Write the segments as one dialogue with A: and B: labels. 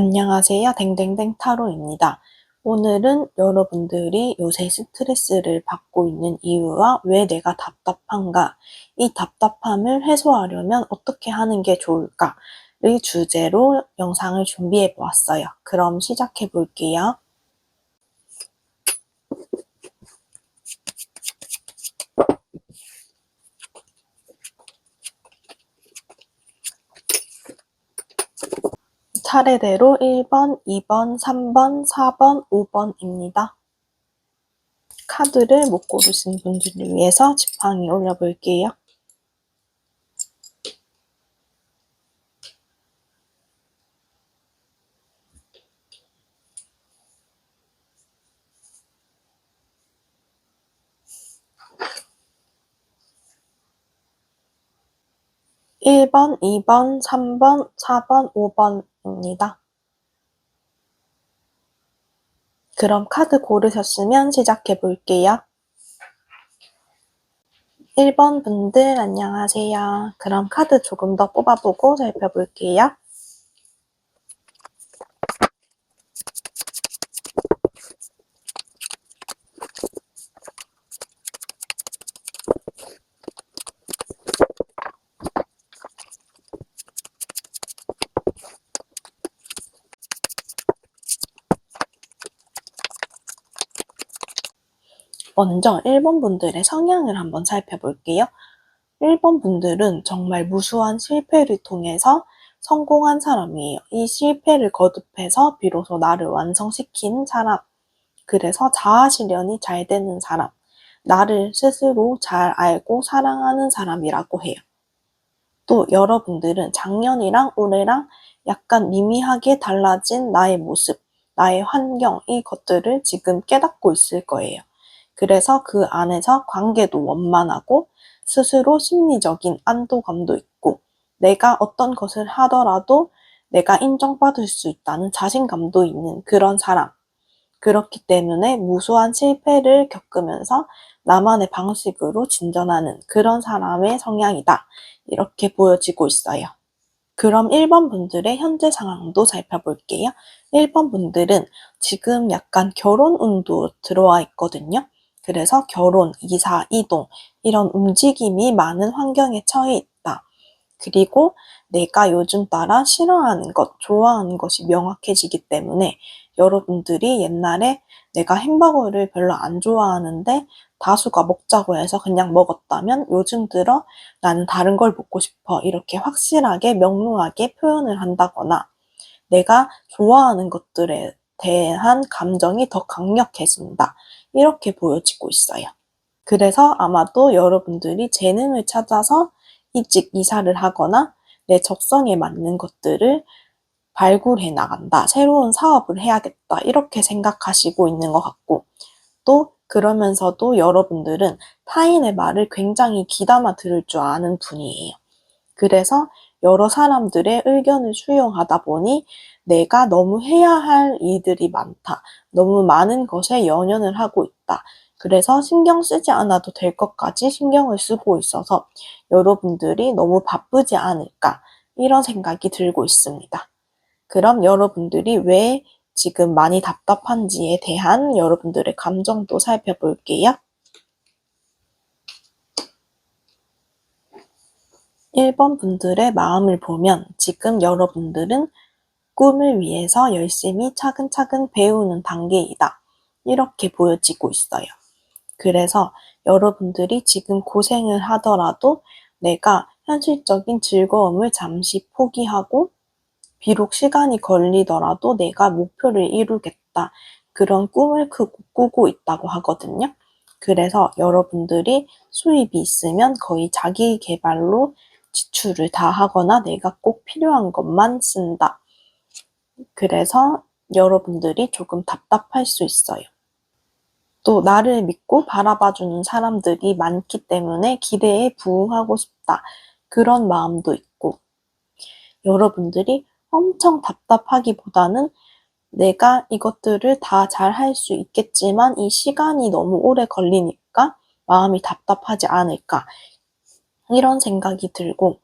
A: 안녕하세요. 댕댕댕 타로입니다. 오늘은 여러분들이 요새 스트레스를 받고 있는 이유와 왜 내가 답답한가, 이 답답함을 해소하려면 어떻게 하는 게 좋을까를 주제로 영상을 준비해 보았어요. 그럼 시작해 볼게요. 차례대로 1번, 2번, 3번, 4번, 5번입니다. 카드를 못 고르신 분들을 위해서 지팡이 올려볼게요. (1번) (2번) (3번) (4번) (5번입니다) 그럼 카드 고르셨으면 시작해 볼게요. 1번 분들 안녕하세요. 그럼 카드 조금 더 뽑아보고 살펴볼게요. 먼저 1번 분들의 성향을 한번 살펴볼게요. 1번 분들은 정말 무수한 실패를 통해서 성공한 사람이에요. 이 실패를 거듭해서 비로소 나를 완성시킨 사람. 그래서 자아 실현이 잘 되는 사람. 나를 스스로 잘 알고 사랑하는 사람이라고 해요. 또 여러분들은 작년이랑 올해랑 약간 미미하게 달라진 나의 모습, 나의 환경, 이 것들을 지금 깨닫고 있을 거예요. 그래서 그 안에서 관계도 원만하고 스스로 심리적인 안도감도 있고 내가 어떤 것을 하더라도 내가 인정받을 수 있다는 자신감도 있는 그런 사람. 그렇기 때문에 무수한 실패를 겪으면서 나만의 방식으로 진전하는 그런 사람의 성향이다. 이렇게 보여지고 있어요. 그럼 1번 분들의 현재 상황도 살펴볼게요. 1번 분들은 지금 약간 결혼 운도 들어와 있거든요. 그래서 결혼, 이사, 이동 이런 움직임이 많은 환경에 처해 있다. 그리고 내가 요즘 따라 싫어하는 것, 좋아하는 것이 명확해지기 때문에 여러분들이 옛날에 내가 햄버거를 별로 안 좋아하는데 다수가 먹자고 해서 그냥 먹었다면 요즘 들어 나는 다른 걸 먹고 싶어 이렇게 확실하게 명료하게 표현을 한다거나 내가 좋아하는 것들에 대한 감정이 더 강력해진다. 이렇게 보여지고 있어요. 그래서 아마도 여러분들이 재능을 찾아서 일찍 이사를 하거나 내 적성에 맞는 것들을 발굴해 나간다. 새로운 사업을 해야겠다. 이렇게 생각하시고 있는 것 같고 또 그러면서도 여러분들은 타인의 말을 굉장히 귀담아 들을 줄 아는 분이에요. 그래서 여러 사람들의 의견을 수용하다 보니 내가 너무 해야 할 일들이 많다. 너무 많은 것에 연연을 하고 있다. 그래서 신경 쓰지 않아도 될 것까지 신경을 쓰고 있어서 여러분들이 너무 바쁘지 않을까 이런 생각이 들고 있습니다. 그럼 여러분들이 왜 지금 많이 답답한지에 대한 여러분들의 감정도 살펴볼게요. 1번 분들의 마음을 보면 지금 여러분들은 꿈을 위해서 열심히 차근차근 배우는 단계이다. 이렇게 보여지고 있어요. 그래서 여러분들이 지금 고생을 하더라도 내가 현실적인 즐거움을 잠시 포기하고 비록 시간이 걸리더라도 내가 목표를 이루겠다. 그런 꿈을 꾸고 있다고 하거든요. 그래서 여러분들이 수입이 있으면 거의 자기 개발로 지출을 다 하거나 내가 꼭 필요한 것만 쓴다. 그래서 여러분들이 조금 답답할 수 있어요. 또 나를 믿고 바라봐주는 사람들이 많기 때문에 기대에 부응하고 싶다. 그런 마음도 있고 여러분들이 엄청 답답하기보다는 내가 이것들을 다 잘 할 수 있겠지만 이 시간이 너무 오래 걸리니까 마음이 답답하지 않을까 이런 생각이 들고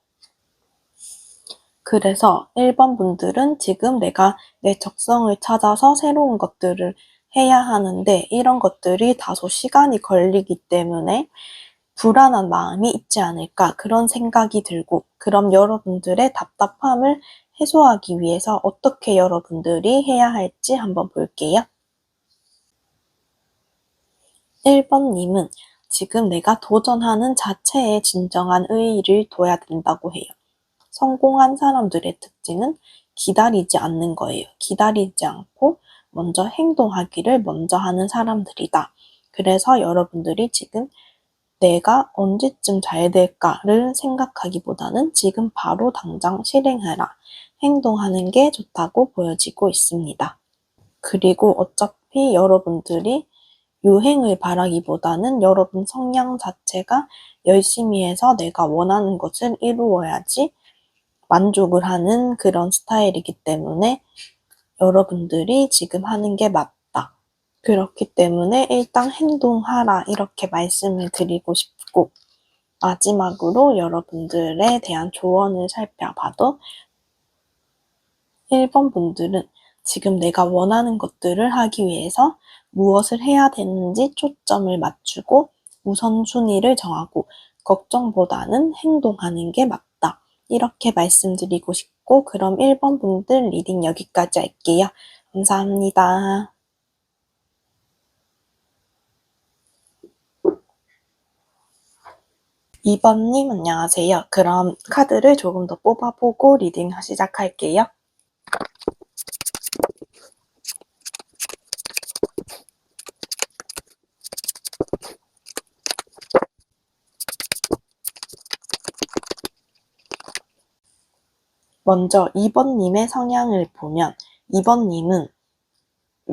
A: 그래서 1번 분들은 지금 내가 내 적성을 찾아서 새로운 것들을 해야 하는데 이런 것들이 다소 시간이 걸리기 때문에 불안한 마음이 있지 않을까 그런 생각이 들고 그럼 여러분들의 답답함을 해소하기 위해서 어떻게 여러분들이 해야 할지 한번 볼게요. 1번님은 지금 내가 도전하는 자체에 진정한 의의를 둬야 된다고 해요. 성공한 사람들의 특징은 기다리지 않는 거예요. 기다리지 않고 먼저 행동하기를 먼저 하는 사람들이다. 그래서 여러분들이 지금 내가 언제쯤 잘 될까를 생각하기보다는 지금 바로 당장 실행해라. 행동하는 게 좋다고 보여지고 있습니다. 그리고 어차피 여러분들이 유행을 바라기보다는 여러분 성향 자체가 열심히 해서 내가 원하는 것을 이루어야지 만족을 하는 그런 스타일이기 때문에 여러분들이 지금 하는 게 맞다. 그렇기 때문에 일단 행동하라 이렇게 말씀을 드리고 싶고 마지막으로 여러분들에 대한 조언을 살펴봐도 1번 분들은 지금 내가 원하는 것들을 하기 위해서 무엇을 해야 되는지 초점을 맞추고 우선순위를 정하고 걱정보다는 행동하는 게 맞다. 이렇게 말씀드리고 싶고 그럼 1번 분들 리딩 여기까지 할게요. 감사합니다. 2번님 안녕하세요. 그럼 카드를 조금 더 뽑아보고 리딩 시작할게요. 먼저 2번님의 성향을 보면 2번님은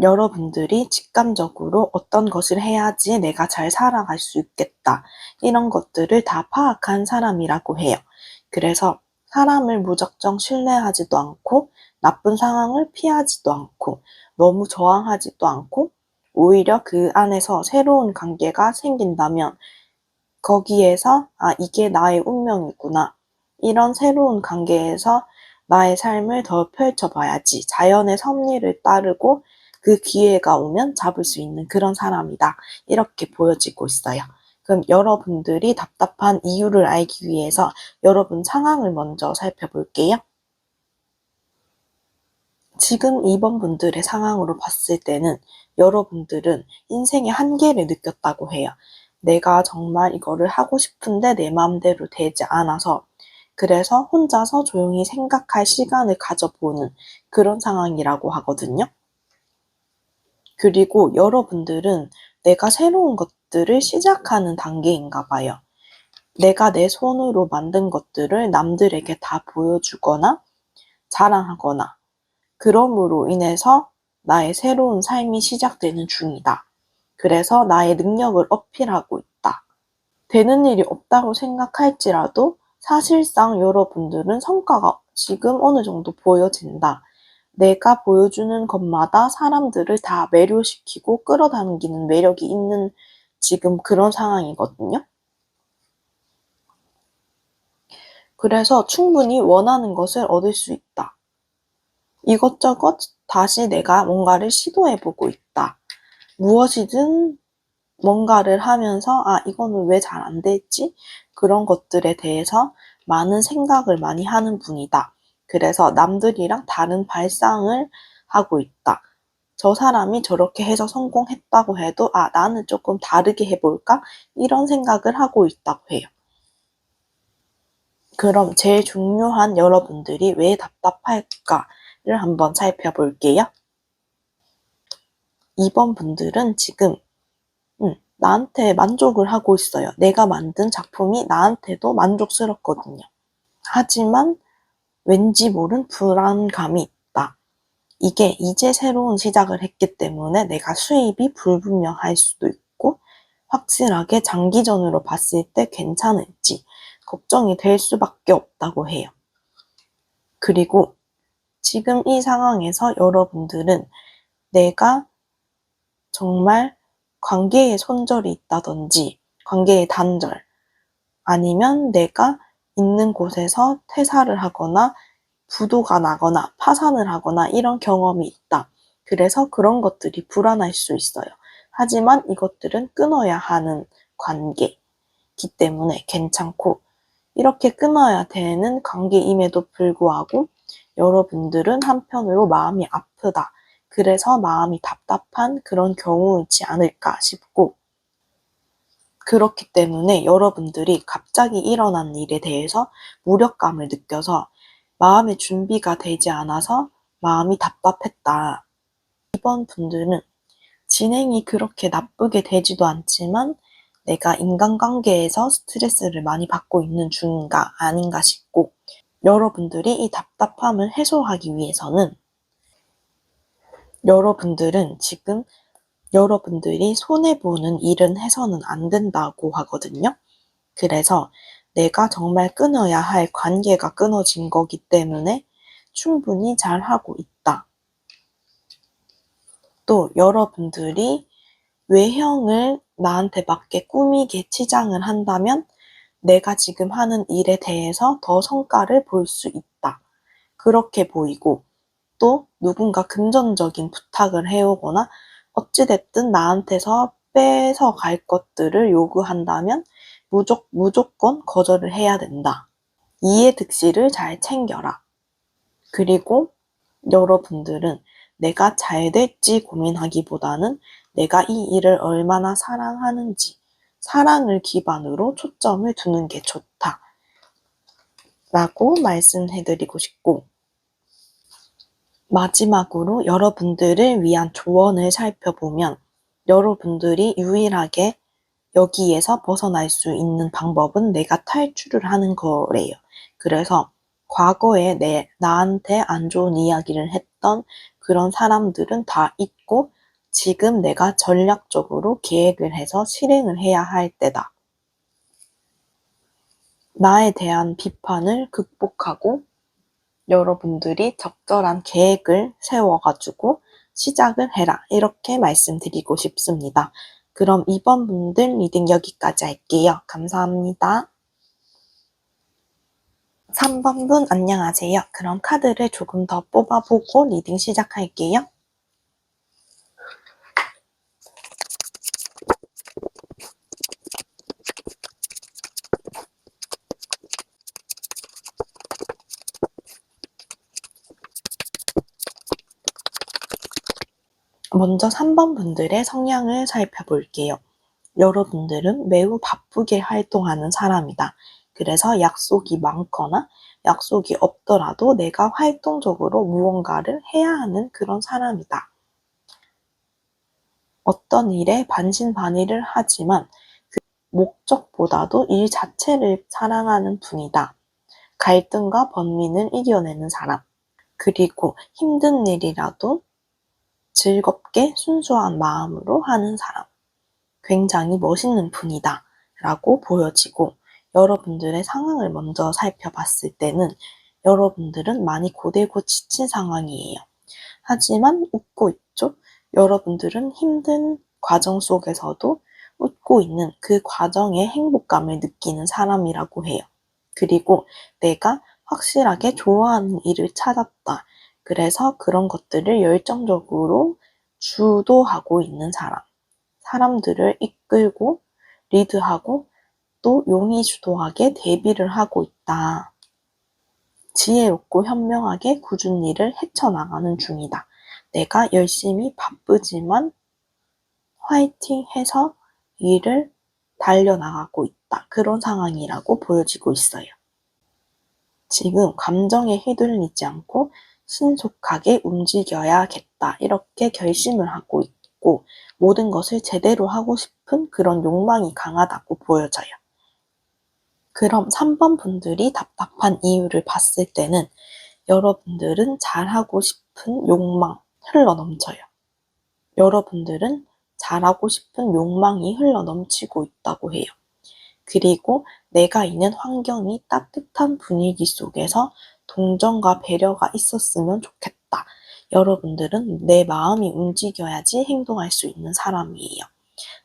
A: 여러분들이 직감적으로 어떤 것을 해야지 내가 잘 살아갈 수 있겠다. 이런 것들을 다 파악한 사람이라고 해요. 그래서 사람을 무작정 신뢰하지도 않고 나쁜 상황을 피하지도 않고 너무 저항하지도 않고 오히려 그 안에서 새로운 관계가 생긴다면 거기에서 아, 이게 나의 운명이구나. 이런 새로운 관계에서 나의 삶을 더 펼쳐봐야지. 자연의 섭리를 따르고 그 기회가 오면 잡을 수 있는 그런 사람이다. 이렇게 보여지고 있어요. 그럼 여러분들이 답답한 이유를 알기 위해서 여러분 상황을 먼저 살펴볼게요. 지금 2번 분들의 상황으로 봤을 때는 여러분들은 인생의 한계를 느꼈다고 해요. 내가 정말 이거를 하고 싶은데 내 마음대로 되지 않아서 그래서 혼자서 조용히 생각할 시간을 가져보는 그런 상황이라고 하거든요. 그리고 여러분들은 내가 새로운 것들을 시작하는 단계인가 봐요. 내가 내 손으로 만든 것들을 남들에게 다 보여주거나 자랑하거나 그럼으로 인해서 나의 새로운 삶이 시작되는 중이다. 그래서 나의 능력을 어필하고 있다. 되는 일이 없다고 생각할지라도 사실상 여러분들은 성과가 지금 어느 정도 보여진다. 내가 보여주는 것마다 사람들을 다 매료시키고 끌어당기는 매력이 있는 지금 그런 상황이거든요. 그래서 충분히 원하는 것을 얻을 수 있다. 이것저것 다시 내가 뭔가를 시도해보고 있다. 무엇이든 뭔가를 하면서 아, 이거는 왜 잘 안 됐지? 그런 것들에 대해서 많은 생각을 많이 하는 분이다. 그래서 남들이랑 다른 발상을 하고 있다. 저 사람이 저렇게 해서 성공했다고 해도 아, 나는 조금 다르게 해볼까? 이런 생각을 하고 있다고 해요. 그럼 제일 중요한 여러분들이 왜 답답할까를 한번 살펴볼게요. 2번 분들은 지금 음, 나한테 만족을 하고 있어요. 내가 만든 작품이 나한테도 만족스럽거든요. 하지만 왠지 모른 불안감이 있다. 이게 이제 새로운 시작을 했기 때문에 내가 수입이 불분명할 수도 있고 확실하게 장기전으로 봤을 때 괜찮을지 걱정이 될 수밖에 없다고 해요. 그리고 지금 이 상황에서 여러분들은 내가 정말 관계에 손절이 있다든지 관계의 단절 아니면 내가 있는 곳에서 퇴사를 하거나 부도가 나거나 파산을 하거나 이런 경험이 있다. 그래서 그런 것들이 불안할 수 있어요. 하지만 이것들은 끊어야 하는 관계이기 때문에 괜찮고 이렇게 끊어야 되는 관계임에도 불구하고 여러분들은 한편으로 마음이 아프다. 그래서 마음이 답답한 그런 경우이지 않을까 싶고 그렇기 때문에 여러분들이 갑자기 일어난 일에 대해서 무력감을 느껴서 마음의 준비가 되지 않아서 마음이 답답했다. 이번 분들은 진행이 그렇게 나쁘게 되지도 않지만 내가 인간관계에서 스트레스를 많이 받고 있는 중인가 아닌가 싶고 여러분들이 이 답답함을 해소하기 위해서는 여러분들은 지금 여러분들이 손해보는 일은 해서는 안 된다고 하거든요. 그래서 내가 정말 끊어야 할 관계가 끊어진 거기 때문에 충분히 잘 하고 있다. 또 여러분들이 외형을 나한테 맞게 꾸미게 치장을 한다면 내가 지금 하는 일에 대해서 더 성과를 볼 수 있다. 그렇게 보이고 또 누군가 금전적인 부탁을 해오거나 어찌됐든 나한테서 뺏어 갈 것들을 요구한다면 무조, 무조건 거절을 해야 된다. 이해득실을 잘 챙겨라. 그리고 여러분들은 내가 잘 될지 고민하기보다는 내가 이 일을 얼마나 사랑하는지, 사랑을 기반으로 초점을 두는 게 좋다. 라고 말씀해드리고 싶고, 마지막으로 여러분들을 위한 조언을 살펴보면, 여러분들이 유일하게 여기에서 벗어날 수 있는 방법은 내가 탈출을 하는 거래요. 그래서 과거에 내, 나한테 안 좋은 이야기를 했던 그런 사람들은 다 잊고 지금 내가 전략적으로 계획을 해서 실행을 해야 할 때다. 나에 대한 비판을 극복하고 여러분들이 적절한 계획을 세워가지고 시작을 해라. 이렇게 말씀드리고 싶습니다. 그럼 이번 분들 리딩 여기까지 할게요. 감사합니다. 3번 분 안녕하세요. 그럼 카드를 조금 더 뽑아보고 리딩 시작할게요. 먼저 3번 분들의 성향을 살펴볼게요. 여러분들은 매우 바쁘게 활동하는 사람이다. 그래서 약속이 많거나 약속이 없더라도 내가 활동적으로 무언가를 해야 하는 그런 사람이다. 어떤 일에 반신반의를 하지만 그 목적보다도 일 자체를 사랑하는 분이다. 갈등과 번민을 이겨내는 사람. 그리고 힘든 일이라도 즐겁게 순수한 마음으로 하는 사람. 굉장히 멋있는 분이다. 라고 보여지고 여러분들의 상황을 먼저 살펴봤을 때는 여러분들은 많이 고되고 지친 상황이에요. 하지만 웃고 있죠? 여러분들은 힘든 과정 속에서도 웃고 있는 그 과정의 행복감을 느끼는 사람이라고 해요. 그리고 내가 확실하게 좋아하는 일을 찾았다. 그래서 그런 것들을 열정적으로 주도하고 있는 사람. 사람들을 이끌고 리드하고 또 용의 주도하게 대비를 하고 있다. 지혜롭고 현명하게 굳은 일을 헤쳐나가는 중이다. 내가 열심히 바쁘지만 화이팅 해서 일을 달려나가고 있다. 그런 상황이라고 보여지고 있어요. 지금 감정에 휘둘리지 않고 신속하게 움직여야겠다. 이렇게 결심을 하고 있고 모든 것을 제대로 하고 싶은 그런 욕망이 강하다고 보여져요. 그럼 3번 분들이 답답한 이유를 봤을 때는 여러분들은 잘하고 싶은 욕망 흘러 넘쳐요. 여러분들은 잘하고 싶은 욕망이 흘러 넘치고 있다고 해요. 그리고 내가 있는 환경이 따뜻한 분위기 속에서 동정과 배려가 있었으면 좋겠다. 여러분들은 내 마음이 움직여야지 행동할 수 있는 사람이에요.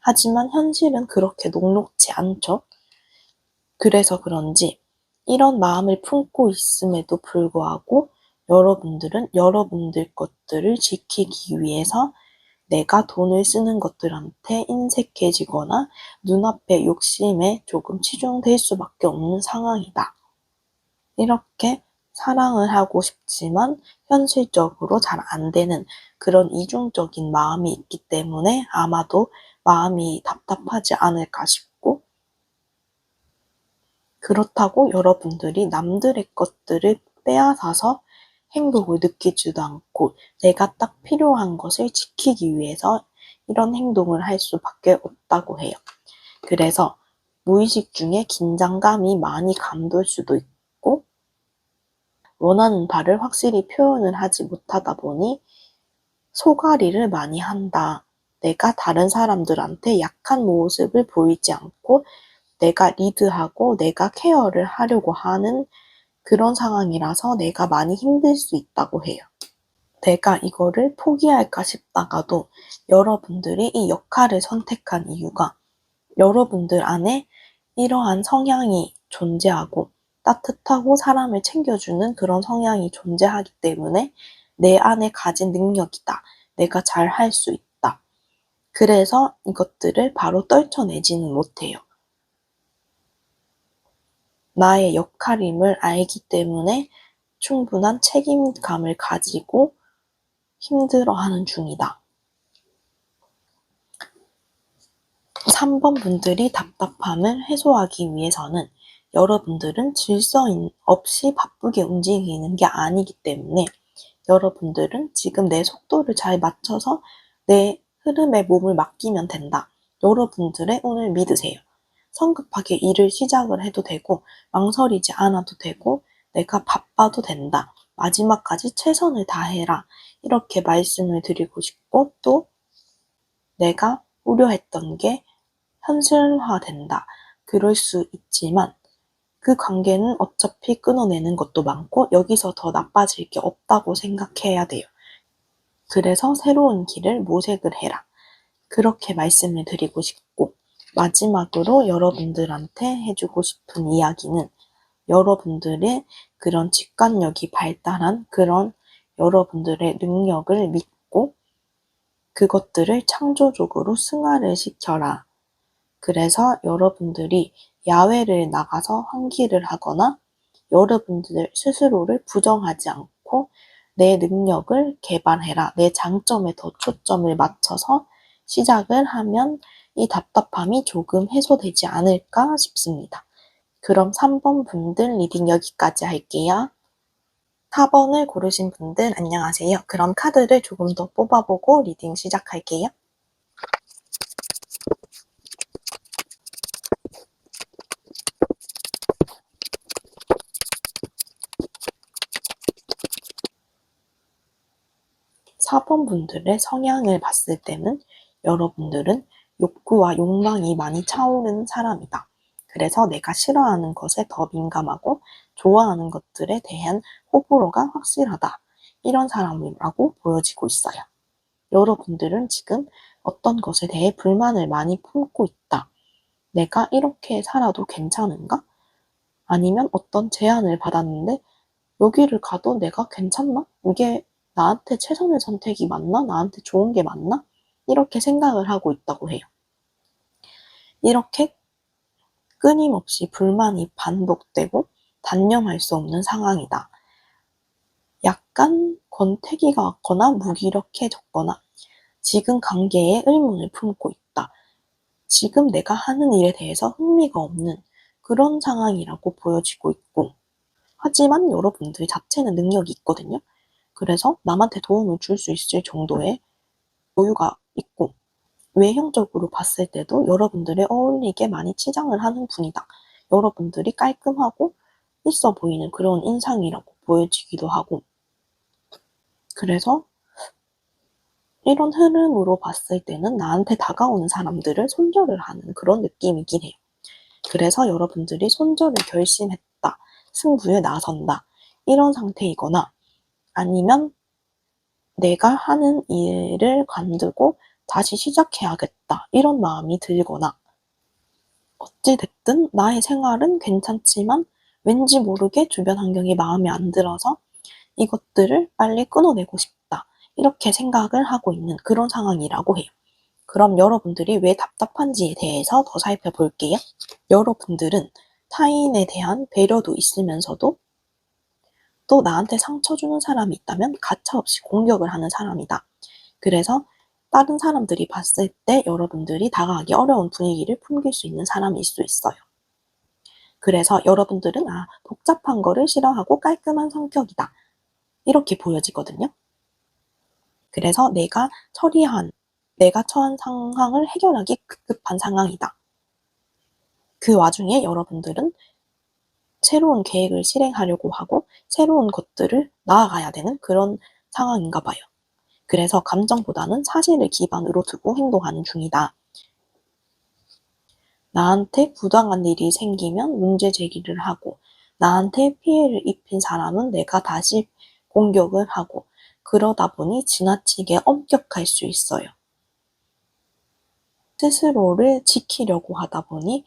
A: 하지만 현실은 그렇게 녹록지 않죠? 그래서 그런지 이런 마음을 품고 있음에도 불구하고 여러분들은 여러분들 것들을 지키기 위해서 내가 돈을 쓰는 것들한테 인색해지거나 눈앞의 욕심에 조금 치중될 수밖에 없는 상황이다. 이렇게 사랑을 하고 싶지만 현실적으로 잘 안 되는 그런 이중적인 마음이 있기 때문에 아마도 마음이 답답하지 않을까 싶고 그렇다고 여러분들이 남들의 것들을 빼앗아서 행복을 느끼지도 않고 내가 딱 필요한 것을 지키기 위해서 이런 행동을 할 수밖에 없다고 해요. 그래서 무의식 중에 긴장감이 많이 감돌 수도 있고 원하는 바를 확실히 표현을 하지 못하다 보니 소가리를 많이 한다. 내가 다른 사람들한테 약한 모습을 보이지 않고 내가 리드하고 내가 케어를 하려고 하는 그런 상황이라서 내가 많이 힘들 수 있다고 해요. 내가 이거를 포기할까 싶다가도 여러분들이 이 역할을 선택한 이유가 여러분들 안에 이러한 성향이 존재하고 따뜻하고 사람을 챙겨주는 그런 성향이 존재하기 때문에 내 안에 가진 능력이다. 내가 잘 할 수 있다. 그래서 이것들을 바로 떨쳐내지는 못해요. 나의 역할임을 알기 때문에 충분한 책임감을 가지고 힘들어하는 중이다. 3번 분들이 답답함을 해소하기 위해서는 여러분들은 질서 없이 바쁘게 움직이는 게 아니기 때문에 여러분들은 지금 내 속도를 잘 맞춰서 내 흐름에 몸을 맡기면 된다. 여러분들의 운을 믿으세요. 성급하게 일을 시작을 해도 되고 망설이지 않아도 되고 내가 바빠도 된다. 마지막까지 최선을 다해라. 이렇게 말씀을 드리고 싶고 또 내가 우려했던 게 현실화된다. 그럴 수 있지만 그 관계는 어차피 끊어내는 것도 많고 여기서 더 나빠질 게 없다고 생각해야 돼요. 그래서 새로운 길을 모색을 해라. 그렇게 말씀을 드리고 싶고 마지막으로 여러분들한테 해주고 싶은 이야기는 여러분들의 그런 직관력이 발달한 그런 여러분들의 능력을 믿고 그것들을 창조적으로 승화를 시켜라. 그래서 여러분들이 야외를 나가서 환기를 하거나 여러분들 스스로를 부정하지 않고 내 능력을 개발해라. 내 장점에 더 초점을 맞춰서 시작을 하면 이 답답함이 조금 해소되지 않을까 싶습니다. 그럼 3번 분들 리딩 여기까지 할게요. 4번을 고르신 분들 안녕하세요. 그럼 카드를 조금 더 뽑아보고 리딩 시작할게요. 4번 분들의 성향을 봤을 때는 여러분들은 욕구와 욕망이 많이 차오르는 사람이다. 그래서 내가 싫어하는 것에 더 민감하고 좋아하는 것들에 대한 호불호가 확실하다. 이런 사람이라고 보여지고 있어요. 여러분들은 지금 어떤 것에 대해 불만을 많이 품고 있다. 내가 이렇게 살아도 괜찮은가? 아니면 어떤 제안을 받았는데 여기를 가도 내가 괜찮나? 이게 나한테 최선의 선택이 맞나? 나한테 좋은 게 맞나? 이렇게 생각을 하고 있다고 해요. 이렇게 끊임없이 불만이 반복되고 단념할 수 없는 상황이다. 약간 권태기가 왔거나 무기력해졌거나 지금 관계에 의문을 품고 있다. 지금 내가 하는 일에 대해서 흥미가 없는 그런 상황이라고 보여지고 있고 하지만 여러분들 자체는 능력이 있거든요. 그래서 남한테 도움을 줄 수 있을 정도의 여유가 있고 외형적으로 봤을 때도 여러분들의 어울리게 많이 치장을 하는 분이다. 여러분들이 깔끔하고 있어 보이는 그런 인상이라고 보여지기도 하고 그래서 이런 흐름으로 봤을 때는 나한테 다가오는 사람들을 손절을 하는 그런 느낌이긴 해요. 그래서 여러분들이 손절을 결심했다. 승부에 나선다. 이런 상태이거나 아니면 내가 하는 일을 관두고 다시 시작해야겠다. 이런 마음이 들거나 어찌됐든 나의 생활은 괜찮지만 왠지 모르게 주변 환경이 마음에 안 들어서 이것들을 빨리 끊어내고 싶다. 이렇게 생각을 하고 있는 그런 상황이라고 해요. 그럼 여러분들이 왜 답답한지에 대해서 더 살펴볼게요. 여러분들은 타인에 대한 배려도 있으면서도 또 나한테 상처 주는 사람이 있다면 가차없이 공격을 하는 사람이다. 그래서 다른 사람들이 봤을 때 여러분들이 다가가기 어려운 분위기를 풍길 수 있는 사람일 수 있어요. 그래서 여러분들은 아, 복잡한 거를 싫어하고 깔끔한 성격이다. 이렇게 보여지거든요. 그래서 내가 처리한, 내가 처한 상황을 해결하기 급급한 상황이다. 그 와중에 여러분들은 새로운 계획을 실행하려고 하고 새로운 것들을 나아가야 되는 그런 상황인가 봐요. 그래서 감정보다는 사실을 기반으로 두고 행동하는 중이다. 나한테 부당한 일이 생기면 문제 제기를 하고 나한테 피해를 입힌 사람은 내가 다시 공격을 하고 그러다 보니 지나치게 엄격할 수 있어요. 스스로를 지키려고 하다 보니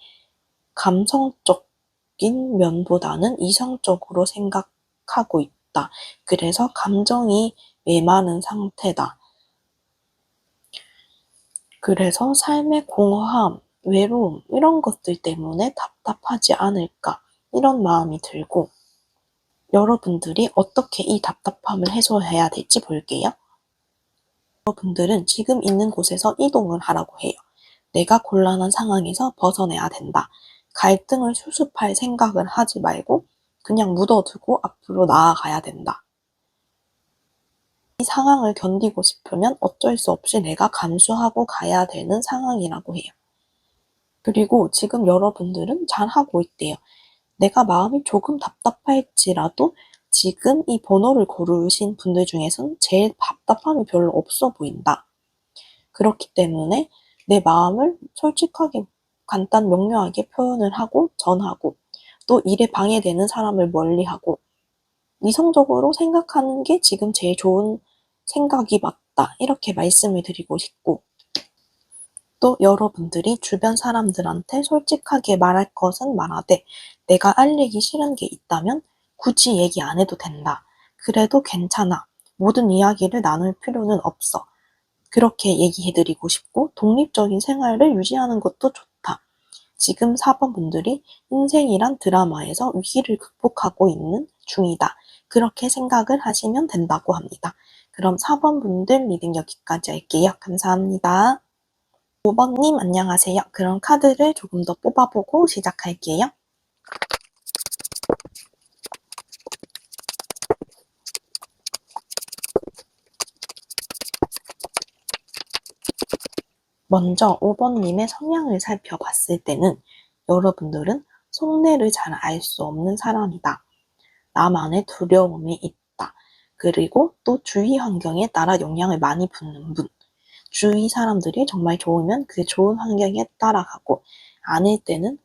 A: 감성적 인 면보다는 이성적으로 생각하고 있다. 그래서 감정이 메마른 상태다. 그래서 삶의 공허함, 외로움, 이런 것들 때문에 답답하지 않을까, 이런 마음이 들고, 여러분들이 어떻게 이 답답함을 해소해야 될지 볼게요. 여러분들은 지금 있는 곳에서 이동을 하라고 해요. 내가 곤란한 상황에서 벗어내야 된다. 갈등을 수습할 생각을 하지 말고 그냥 묻어두고 앞으로 나아가야 된다. 이 상황을 견디고 싶으면 어쩔 수 없이 내가 감수하고 가야 되는 상황이라고 해요. 그리고 지금 여러분들은 잘하고 있대요. 내가 마음이 조금 답답할지라도 지금 이 번호를 고르신 분들 중에서는 제일 답답함이 별로 없어 보인다. 그렇기 때문에 내 마음을 솔직하게 간단 명료하게 표현을 하고 전하고 또 일에 방해되는 사람을 멀리하고 이성적으로 생각하는 게 지금 제일 좋은 생각이 맞다. 이렇게 말씀을 드리고 싶고 또 여러분들이 주변 사람들한테 솔직하게 말할 것은 말하되 내가 알리기 싫은 게 있다면 굳이 얘기 안 해도 된다. 그래도 괜찮아. 모든 이야기를 나눌 필요는 없어. 그렇게 얘기해드리고 싶고 독립적인 생활을 유지하는 것도 좋다. 지금 4번 분들이 인생이란 드라마에서 위기를 극복하고 있는 중이다. 그렇게 생각을 하시면 된다고 합니다. 그럼 4번 분들 리딩 여기까지 할게요. 감사합니다. 5번님 안녕하세요. 그럼 카드를 조금 더 뽑아보고 시작할게요. 먼저 5번님의 성향을 살펴봤을 때는 여러분들은 속내를 잘 알 수 없는 사람이다. 나만의 두려움이 있다. 그리고 또 주위 환경에 따라 영향을 많이 받는 분. 주위 사람들이 정말 좋으면 그 좋은 환경에 따라가고 아닐 때는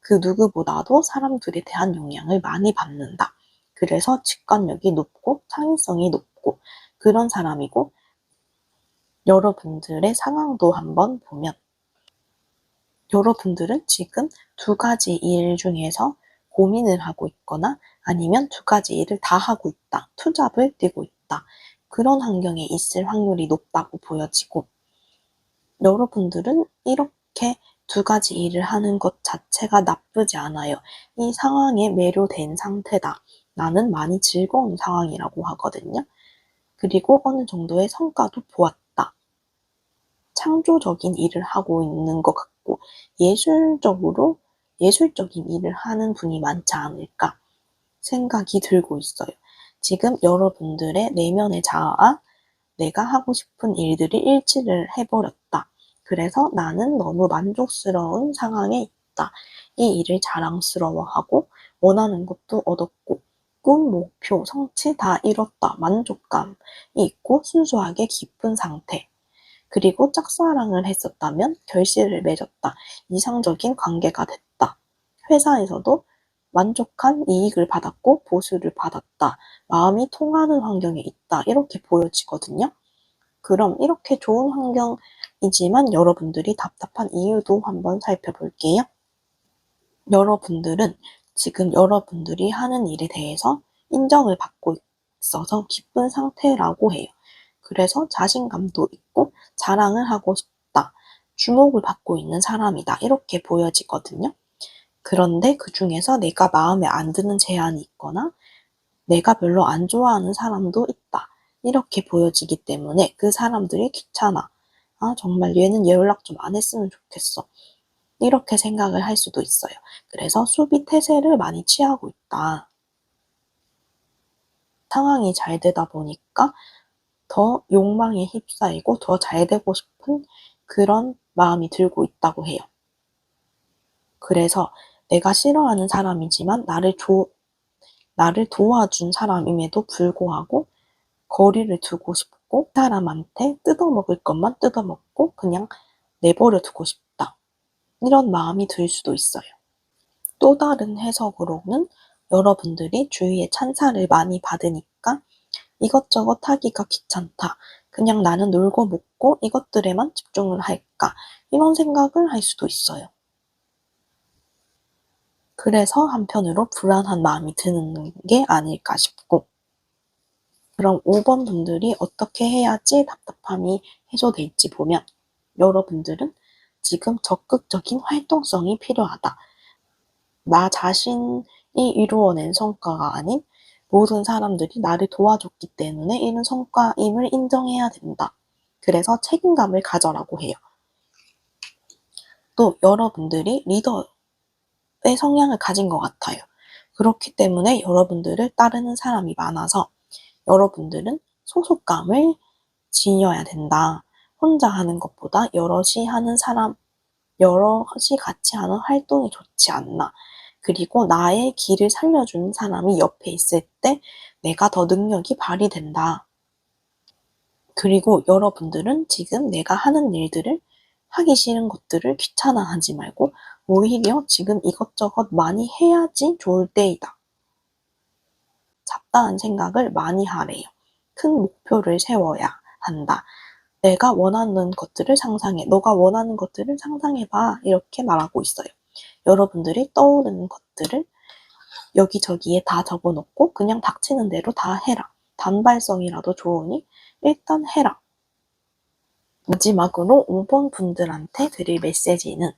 A: 그 누구보다도 사람들에 대한 영향을 많이 받는다. 그래서 직관력이 높고 창의성이 높고 그런 사람이고 여러분들의 상황도 한번 보면 여러분들은 지금 두 가지 일 중에서 고민을 하고 있거나 아니면 두 가지 일을 다 하고 있다. 투잡을 뛰고 있다. 그런 환경에 있을 확률이 높다고 보여지고 여러분들은 이렇게 두 가지 일을 하는 것 자체가 나쁘지 않아요. 이 상황에 매료된 상태다. 나는 많이 즐거운 상황이라고 하거든요. 그리고 어느 정도의 성과도 보았다. 창조적인 일을 하고 있는 것 같고 예술적으로 예술적인 일을 하는 분이 많지 않을까 생각이 들고 있어요. 지금 여러분들의 내면의 자아와 내가 하고 싶은 일들이 일치를 해버렸다. 그래서 나는 너무 만족스러운 상황에 있다. 이 일을 자랑스러워하고 원하는 것도 얻었고 꿈, 목표, 성취 다 이뤘다. 만족감이 있고 순수하게 기쁜 상태. 그리고 짝사랑을 했었다면 결실을 맺었다. 이상적인 관계가 됐다. 회사에서도 만족한 이익을 받았고 보수를 받았다. 마음이 통하는 환경에 있다. 이렇게 보여지거든요. 그럼 이렇게 좋은 환경이지만 여러분들이 답답한 이유도 한번 살펴볼게요. 여러분들은 지금 여러분들이 하는 일에 대해서 인정을 받고 있어서 기쁜 상태라고 해요. 그래서 자신감도 있고 자랑을 하고 싶다. 주목을 받고 있는 사람이다. 이렇게 보여지거든요. 그런데 그 중에서 내가 마음에 안 드는 제안이 있거나 내가 별로 안 좋아하는 사람도 있다. 이렇게 보여지기 때문에 그 사람들이 귀찮아. 아, 정말 얘는 연락 좀 안 했으면 좋겠어. 이렇게 생각을 할 수도 있어요. 그래서 수비 태세를 많이 취하고 있다. 상황이 잘 되다 보니까 더 욕망에 휩싸이고 더 잘 되고 싶은 그런 마음이 들고 있다고 해요. 그래서 내가 싫어하는 사람이지만 나를 조, 나를 도와준 사람임에도 불구하고 거리를 두고 싶고 사람한테 뜯어먹을 것만 뜯어먹고 그냥 내버려 두고 싶다. 이런 마음이 들 수도 있어요. 또 다른 해석으로는 여러분들이 주위에 찬사를 많이 받으니까 이것저것 하기가 귀찮다. 그냥 나는 놀고 먹고 이것들에만 집중을 할까. 이런 생각을 할 수도 있어요. 그래서 한편으로 불안한 마음이 드는 게 아닐까 싶고. 그럼 5번 분들이 어떻게 해야지 답답함이 해소될지 보면 여러분들은 지금 적극적인 활동성이 필요하다. 나 자신이 이루어낸 성과가 아닌 모든 사람들이 나를 도와줬기 때문에 이런 성과임을 인정해야 된다. 그래서 책임감을 가져라고 해요. 또 여러분들이 리더의 성향을 가진 것 같아요. 그렇기 때문에 여러분들을 따르는 사람이 많아서 여러분들은 소속감을 지녀야 된다. 혼자 하는 것보다 여럿이 하는 사람, 여럿이 같이 하는 활동이 좋지 않나. 그리고 나의 길을 살려주는 사람이 옆에 있을 때 내가 더 능력이 발휘된다. 그리고 여러분들은 지금 내가 하는 일들을 하기 싫은 것들을 귀찮아하지 말고 오히려 지금 이것저것 많이 해야지 좋을 때이다. 잡다한 생각을 많이 하래요. 큰 목표를 세워야 한다. 내가 원하는 것들을 상상해. 너가 원하는 것들을 상상해봐. 이렇게 말하고 있어요. 여러분들이 떠오르는 것들을 여기저기에 다 적어놓고 그냥 닥치는 대로 다 해라. 단발성이라도 좋으니 일단 해라. 마지막으로 5번 분들한테 드릴 메시지는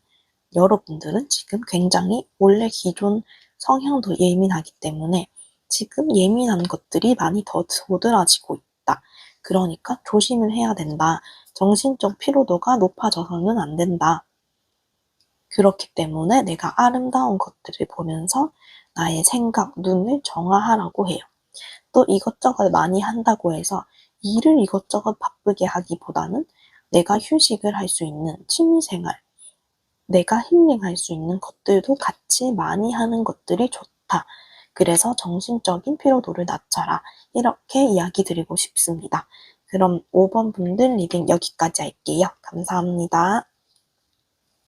A: 여러분들은 지금 굉장히 원래 기존 성향도 예민하기 때문에 지금 예민한 것들이 많이 더 도드라지고 있다. 그러니까 조심을 해야 된다. 정신적 피로도가 높아져서는 안 된다. 그렇기 때문에 내가 아름다운 것들을 보면서 나의 생각, 눈을 정화하라고 해요. 또 이것저것 많이 한다고 해서 일을 이것저것 바쁘게 하기보다는 내가 휴식을 할 수 있는 취미생활, 내가 힐링할 수 있는 것들도 같이 많이 하는 것들이 좋다. 그래서 정신적인 피로도를 낮춰라. 이렇게 이야기 드리고 싶습니다. 그럼 5번 분들 리딩 여기까지 할게요. 감사합니다.